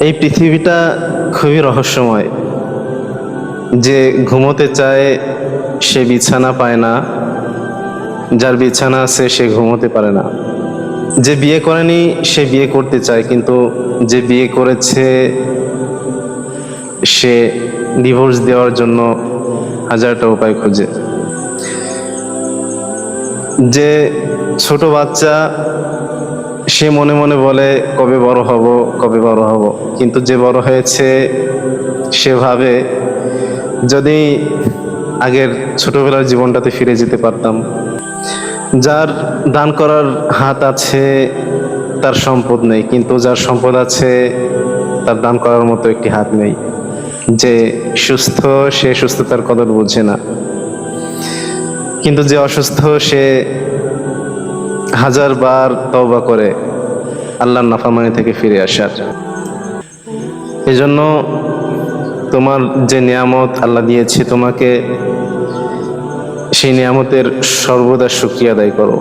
এই পৃথিবীটা খুবই রহস্যময়। যে ঘুমোতে চায়, সে বিছানা পায় না। যার বিছানা আছে, সে ঘুমোতে পারে না। যে বিয়ে করেনি, সে বিয়ে করতে চায়, কিন্তু যে বিয়ে করেছে, সে ডিভোর্স দেওয়ার জন্য হাজারটা উপায় খোঁজে। যে ছোট বাচ্চা সে মনে মনে বলে, কবে বড় হব, কবে বড় হব? কিন্তু যে বড় হয়েছে, সে ভাবে, যদি আগের ছোটবেলার জীবনটাতে ফিরে যেতে পারতাম। যার দান করার হাত আছে, তার সম্পদ নেই। কিন্তু যার সম্পদ আছে, তার দান করার মতো একটি হাত নেই। যে সুস্থ, সে সুস্থতার কদর বোঝে না। কিন্তু যে অসুস্থ, সে হাজার বার তওবা করে আল্লাহর নাফামানি থেকে ফিরে আসার। এজন্য তোমার যে নিয়ামত আল্লাহ দিয়েছে, তোমাকে সেই নিয়ামতের সর্বদা সুক্রিয়া আদায় করো।